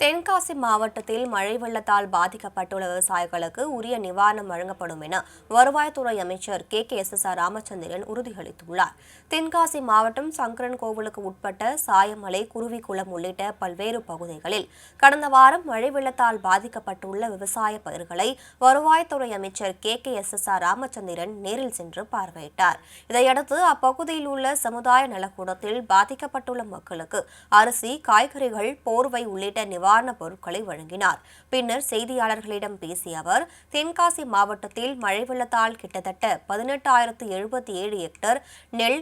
தென்காசி மாவட்டத்தில் மழை வெள்ளத்தால் பாதிக்கப்பட்டுள்ள விவசாயிகளுக்கு உரிய நிவாரணம் வழங்கப்படும் என வருவாய்த்துறை அமைச்சர் K. K. S. S. R. Ramachandran உறுதியளித்துள்ளார். தென்காசி மாவட்டம் சங்கரன் கோவிலுக்கு உட்பட்ட சாயமலை குருவிக்குளம் உள்ளிட்ட பல்வேறு பகுதிகளில் கடந்த வாரம் மழை வெள்ளத்தால் பாதிக்கப்பட்டுள்ள விவசாய பயிர்களை வருவாய்த்துறை அமைச்சர் K. K. S. S. R. Ramachandran நேரில் சென்று பார்வையிட்டார். இதையடுத்து அப்பகுதியில் உள்ள சமுதாய நலக்கூடத்தில் பாதிக்கப்பட்டுள்ள மக்களுக்கு அரிசி காய்கறிகள் போர்வை உள்ளிட்ட நிவாரணப் பொருட்களை வழங்கினார். பின்னர் செய்தியாளர்களிடம் பேசிய அவர் தென்காசி மாவட்டத்தில் மழை வெள்ளத்தால் கிட்டத்தட்ட பதினெட்டாயிரத்து எழுபத்தி ஏழு ஹெக்டர் நெல்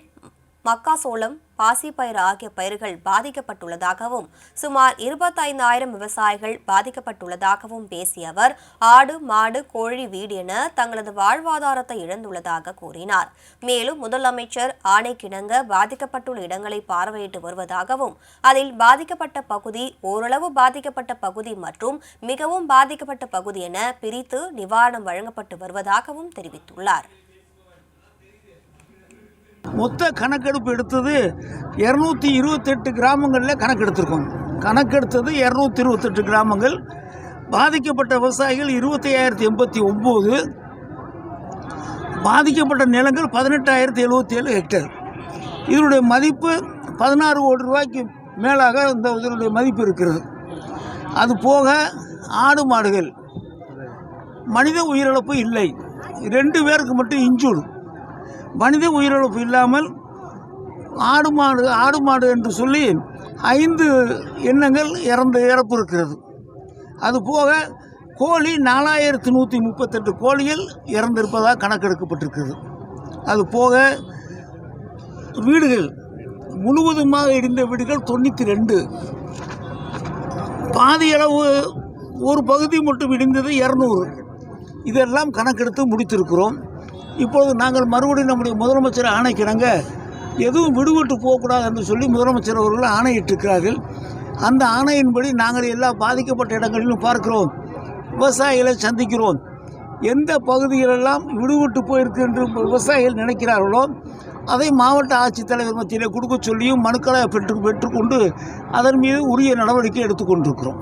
மக்காசோளம் பாசிப்பயிறு ஆகிய பயிர்கள் பாதிக்கப்பட்டுள்ளதாகவும் சுமார் இருபத்தைந்தாயிரம் விவசாயிகள் பாதிக்கப்பட்டுள்ளதாகவும் பேசிய அவர் ஆடு மாடு கோழி வீடு என தங்களது வாழ்வாதாரத்தை இழந்துள்ளதாக கூறினார். மேலும் முதலமைச்சர் ஆணைக்கிணங்க பாதிக்கப்பட்டுள்ள இடங்களை பார்வையிட்டு வருவதாகவும் அதில் பாதிக்கப்பட்ட பகுதி ஓரளவு பாதிக்கப்பட்ட பகுதி மற்றும் மிகவும் பாதிக்கப்பட்ட பகுதி என பிரித்து நிவாரணம் வழங்கப்பட்டு வருவதாகவும் தெரிவித்துள்ளார். மொத்த கணக்கெடுப்பு எடுத்தது இரநூத்தி இருபத்தெட்டு கிராமங்களில் கணக்கெடுத்திருக்கோம். கணக்கெடுத்தது இரநூத்தி இருபத்தெட்டு கிராமங்கள். பாதிக்கப்பட்ட விவசாயிகள் இருபத்தி ஐயாயிரத்தி எண்பத்தி ஒம்பது. பாதிக்கப்பட்ட நிலங்கள் பதினெட்டாயிரத்தி எழுபத்தி ஏழு ஹெக்டேர் இதனுடைய மதிப்பு பதினாறு கோடி ரூபாய்க்கு மேலாக இந்த இதனுடைய மதிப்பு இருக்கிறது. அது போக ஆடு மாடுகள். மனித உயிரிழப்பு இல்லை. ரெண்டு பேருக்கு மட்டும் இன்ஜூர்டு மனித உயிரிழப்பு இல்லாமல் ஆடு மாடு ஆடு மாடு என்று சொல்லி ஐந்து எண்ணங்கள் இறந்து இறப்பு இருக்கிறது. அது போக கோழி நாலாயிரத்து நூற்றி முப்பத்தெட்டு கோழிகள் இறந்திருப்பதாக கணக்கெடுக்கப்பட்டிருக்கிறது. அது போக வீடுகள் முழுவதுமாக இடிந்த வீடுகள் தொண்ணூற்றி ரெண்டு. பாதியளவு ஒரு பகுதி மட்டும் இடிந்தது இரநூறு. இதெல்லாம் கணக்கெடுத்து முடித்திருக்கிறோம். இப்பொழுது நாங்கள் மறுபடியும் நம்முடைய முதலமைச்சர் ஆணைக்கிறாங்க. எதுவும் விடுவிட்டு போகக்கூடாது என்று சொல்லி முதலமைச்சர் அவர்கள் ஆணையிட்டிருக்கிறார்கள். அந்த ஆணையின்படி நாங்கள் எல்லா பாதிக்கப்பட்ட இடங்களிலும் பார்க்கிறோம். விவசாயிகளை சந்திக்கிறோம். எந்த பகுதிகளெல்லாம் விடுவிட்டு போயிருக்கு என்று விவசாயிகள் நினைக்கிறார்களோ அதை மாவட்ட ஆட்சித்தலைவர் மத்தியிலே கொடுக்க சொல்லியும் மனுக்களை பெற்று பெற்றுக்கொண்டு அதன் மீது உரிய நடவடிக்கை எடுத்துக்கொண்டிருக்கிறோம்